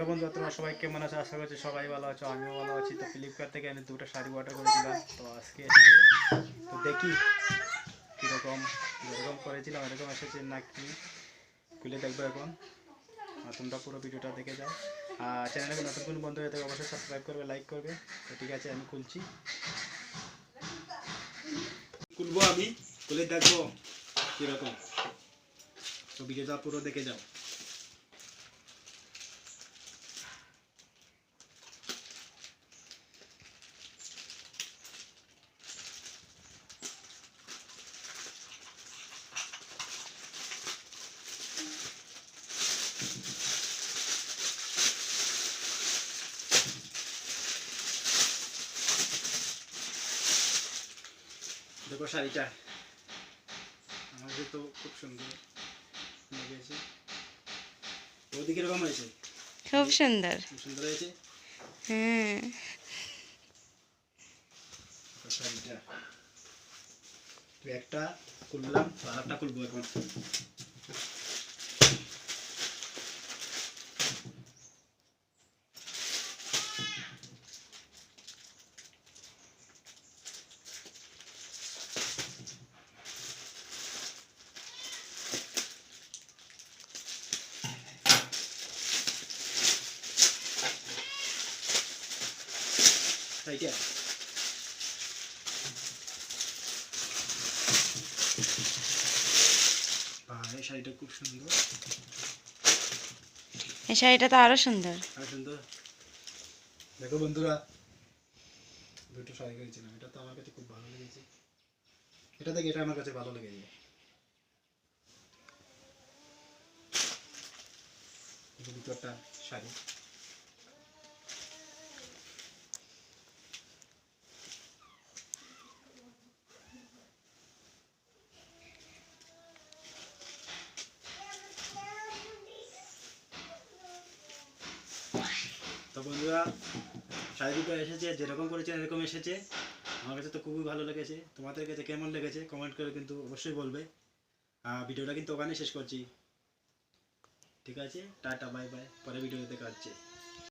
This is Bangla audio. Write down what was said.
হ্যালো বন্ধু, তোমরা সবাই কেমন আছো? আশা করছি সবাই ভালো আছো, আমিও ভালো আছি। তো ফ্লিপকার্ট থেকে আমি দুটো শাড়ি অর্ডার করেছিলাম। তো আজকে তো দেখি কীরকম যেরকম করেছিলাম, এরকম এসেছে নাকি খুলে দেখব এখন। আর তোমরা পুরো ভিডিওটা দেখে যাও। আর চ্যানেলে নতুন কোনো বন্ধু হয়ে থাকে অবশ্যই সাবস্ক্রাইব করবে লাইক করবে। তো ঠিক আছে, আমি খুলছি। খুলবো আমি, খুলে দেখব কীরকম। তো ভিডিওটা পুরো দেখে যাও। দেখো শাড়িটা। আমাদের তো খুব সুন্দর। লেগেছে ওদিকে কীরকম হয়েছে? খুব সুন্দর। খুব সুন্দর হয়েছে? হ্যাঁ শাড়িটা। একটা খুললাম আর একটা খুলবো এখন। শাড়িটা আর এই শাড়িটা খুব সুন্দর। এই শাড়িটা তো আরও সুন্দর। আর সুন্দর। দেখো বন্ধুরা দুটো শাড়ি কিনেছিলাম। এটা তো আমার কাছে খুব ভালো লেগেছে। এটা থেকে এটা আমার কাছে ভালো লেগেছে। একটা শাড়ি। তো বন্ধুরা শাড়ি দুটো এসেছে, যেরকম করেছে এরকম এসেছে। আমার কাছে তো খুবই ভালো লেগেছে। তোমাদের কাছে কেমন লেগেছে? কমেন্ট করে কিন্তু অবশ্যই বলবে। আর ভিডিওটা কিন্তু ওখানে শেষ করছি। ঠিক আছে? টাটা বাই বাই পরে ভিডিও দেখা হচ্ছে।